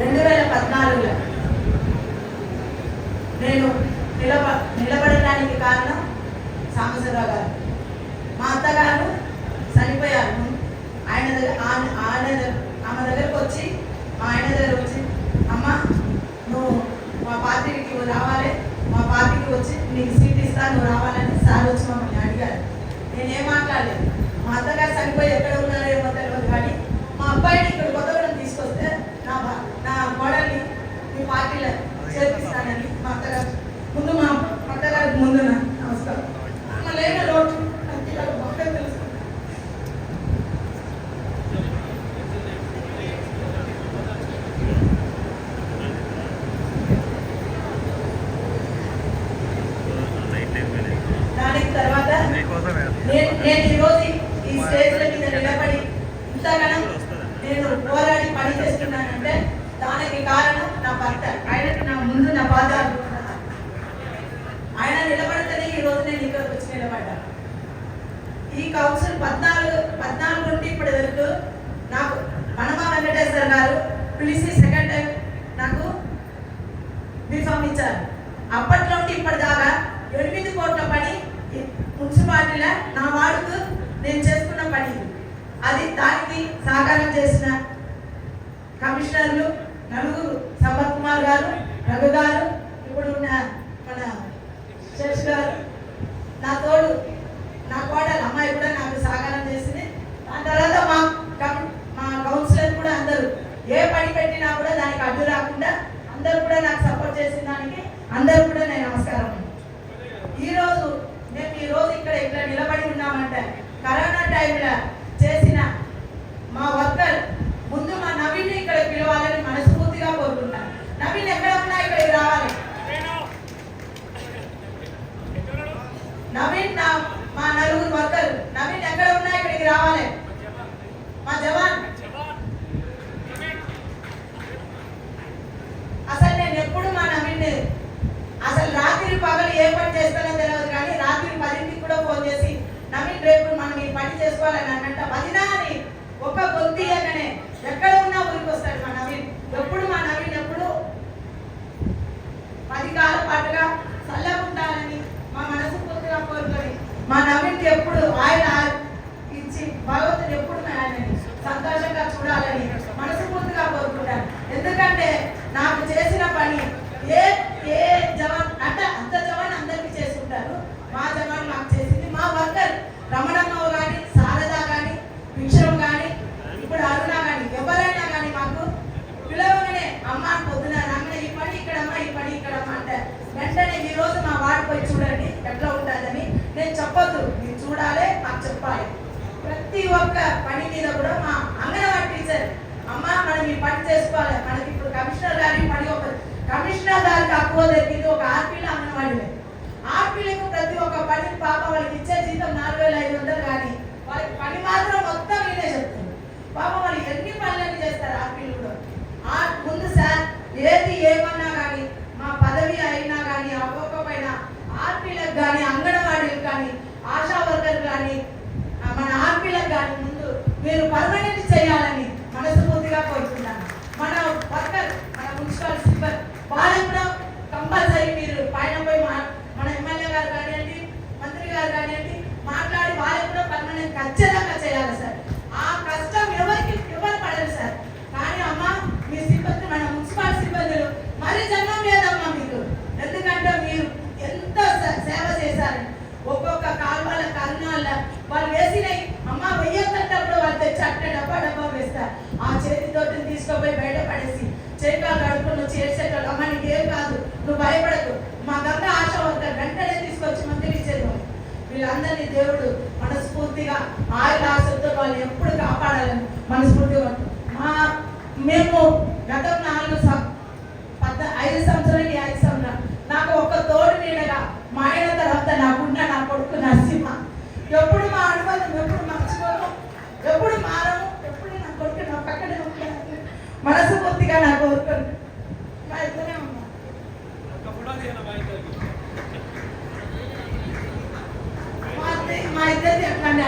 రెండు వేల పద్నాలుగులో. నేను నిలబ నిలబడడానికి కారణం సాంబశివరావు గారు. మా అత్తగారు చనిపోయారు. ఆయన దగ్గర ఆయన ఆమె దగ్గరకు వచ్చి మా ఆయన దగ్గర వచ్చి అమ్మ నువ్వు మా పార్టీకి రావాలి. మా పార్టీకి వచ్చి నీకు సీట్ ఇస్తా నువ్వు రావాలని సార్ వచ్చి మమ్మల్ని అడిగారు. నేనేం మాట్లాడలేదు. మా అత్తగారు చనిపోయి ఎక్కడ ఉన్నారో ఏమో తెలియదు కానీ మా అబ్బాయిని ఇక్కడ కొత్తగూడెం తీసుకొస్తే నా భా- నా కోడల్ని మీ పార్టీలో చేర్పిస్తానని మా అత్తగారు ముందు మా అత్తగారికి ముందు నా నమస్కారం. మా లేని లోటు నాకు తెలుసు దానికి తర్వాత నేను నేను ఈరోజు ఈ స్టేజ్ల మీద నిలబడి ఇంతగానం నేను పోరాడి పని చేస్తున్నానంటే దానికి కారణం భర్త. ఆయనకు నా ముందు నా పాదాలు ఆయన నిలబడితేనే ఈ రోజు నేను ఇక్కడికి వచ్చి నిలబడ్డా. ఈ కౌన్సిల్ పద్నాలుగు పద్నాలుగు నుండి ఇప్పటి వరకు నాకు మనమా వెంకటేశ్వర గారు పిలిచి సెకండ్ టైం నాకు బీఫామ్ ఇచ్చారు. అప్పట్లో నుండి ఇప్పటిదాకా ఎనిమిది కోట్ల పని మున్సిపాలిటీల నా వాడుకు నేను చేసుకున్న పని అది దానికి సహకారం చేసిన కమిషనర్లు రఘు గారు ఇప్పుడు ఉన్న మన శేష్ గారు నా తోడు నా కోడలు అమ్మాయి కూడా నాకు సహకారం చేసింది. దాని తర్వాత మా మా కౌన్సిలర్ కూడా అందరూ ఏ పని పెట్టినా కూడా దానికి అడ్డు రాకుండా అందరూ కూడా నాకు సపోర్ట్ చేసిన దానికి అందరూ కూడా నేను నమస్కారం ఈరోజు మేము ఈ రోజు ఇక్కడ నిలబడి ఉన్నామంటే కరోనా టైంలో చేసిన మా వర్కర్ ముందు మా నవీన్ ఇక్కడ పిలవాలని మనస్ఫూర్తిగా కోరుకుంటాను నవీన్ ఎక్కడ ఉన్నా ఇక్కడికి రావాలి నవీన్ నా మా నలుగురు వర్కర్ నవీన్ ఎక్కడ ఉన్నా ఇక్కడికి రావాలి మా జవాన్. అసలు నేను ఎప్పుడు మా నవీన్ అసలు రాత్రి పగలు ఏ పని చేస్తానో తెలియదు కానీ రాత్రి పదింటికి కూడా ఫోన్ చేసి నవీన్ రేపు మనం ఈ పని చేసుకోవాలని అన్నంట వదినా అని ఒక గొంతియగానే ఎక్కడ ఉన్నా ఊరికి వస్తాడు మా నవీన్ ఎప్పుడు మా నవీన్ ఎప్పుడు పది కాలం పాటుగా చల్లగా ఉండాలని మా మనసు పూర్తిగా కోరుకొని మా నవీన్కి ఎప్పుడు ఆయన ఇచ్చి భగవంతుడు ఎప్పుడు ఆయనని సంతోషంగా చూడాలని మనస్ఫూర్తిగా కోరుకుంటాను ఎందుకంటే నాకు చేసిన పని ఏ ఏ జవాన్ అంటే అంత జవాన్ అందరికీ చేసుకుంటారు మా జవాన్ మాకు చేసింది మా వర్కర్ రమణమ్మ కానీ శారద కానీ విక్షరం కానీ ఇప్పుడు అరుణ కానీ ఎవరైనా కానీ మాకు పిలవగానే అమ్మ పొద్దున రాగానే ఈ పని ఇక్కడమ్మా ఈ పని ఇక్కడమ్మా అంటే వెంటనే ఈ రోజు మా వార్డు పోయి చూడండి ఎట్లా ఉంటుందని నేను చెప్పొద్దు మీరు చూడాలి మాకు చెప్పాలి ప్రతి ఒక్క పని మీద కూడా మా అంగన్వాడీ టీచర్ అమ్మ మనం ఈ పని చేసుకోవాలి. మనకి ఇప్పుడు కమిషనర్ గారి పని ఒక కమిషనర్ గారికి అక్కువ దొరికింది. ఒక ఆర్పీలో అంగన్వాడీ ఆర్పీలకు ప్రతి ఒక్క పని పాప వాళ్ళకి ఇచ్చే జీతం నాలుగు వేల ఐదు వందలు కానీ వాళ్ళకి పని మాత్రం మొత్తం నేనే చెప్తాను పాప వాళ్ళు ఎన్ని పనులన్నీ చేస్తారు ఆర్పీలు కూడా ఆ ముందు సార్ ఏది ఏమన్నా కానీ మా పదవి అయినా కానీ అవ్వకపోయినా ఆర్పీలకు కానీ అంగన్వాడీలకు కానీ ఆశా వర్కర్ కానీ ఆ, మన ఆర్పీలకు కానీ నేను పర్మనెంట్ చేయాలని మనస్ఫూర్తిగా కోరుతున్నాను. మన వర్కర్ మన మున్సిపల్ సిబ్బంది వాళ్ళకి కూడా కంపల్సరీ మీరు పైన పోయి మా మన ఎమ్మెల్యే గారు కానివ్వండి మంత్రి గారు కానివ్వండి మాట్లాడి వాళ్ళకు కూడా పర్మనెంట్ ఖచ్చితంగా చేయాలి సార్. ఆ కష్టం ఎవరికి ఎవరు పడరు సార్. కానీ అమ్మ మీ సిబ్బంది మన మున్సిపల్ సిబ్బందులు మరి జన్మం లేదమ్మా మీరు. ఎందుకంటే మీరు ఎంత సేవ చేశారు. ఒక్కొక్క కాలువల కరుణాల వాళ్ళు వేసినాయి అమ్మ వెయ్యొద్దన్నప్పుడు తెచ్చి అట్ట డబ్బా డబ్బా వేస్తారు ఆ చేతితో తీసుకుపోయి బయట పడేసి కడుపు కడుపుకొని వచ్చి అమ్మ నీకేం కాదు నువ్వు భయపడకు. మా గంగ ఆశ వద్ద వెంటనే తీసుకొచ్చి మందికి ఇచ్చేది వీళ్ళందరినీ దేవుడు మనస్ఫూర్తిగా ఆయుధ ఆశతో వాళ్ళు ఎప్పుడు కాపాడాలని మనస్ఫూర్తిగా మా మేము గతం నాలుగు సం- పద్ద ఐదు సంవత్సరాలు ఈ ఐదు సంవత్సరాలు నాకు ఒక తోడు నీడగా మా ఆయన తర్వాత నాకున్న నా కొడుకు నరసింహ ఎప్పుడు మా అనుబంధం ఎప్పుడు మర్చిపోను ఎప్పుడు మారము ఎప్పుడు నా కొడుకు నా పక్కనే ఉంటాను మనస్ఫూర్తిగా నా కోరుకోను మా ఇద్దరే ఉన్నాం మా అత్తయ్య మా ఇద్దరిది ఎట్లాంటి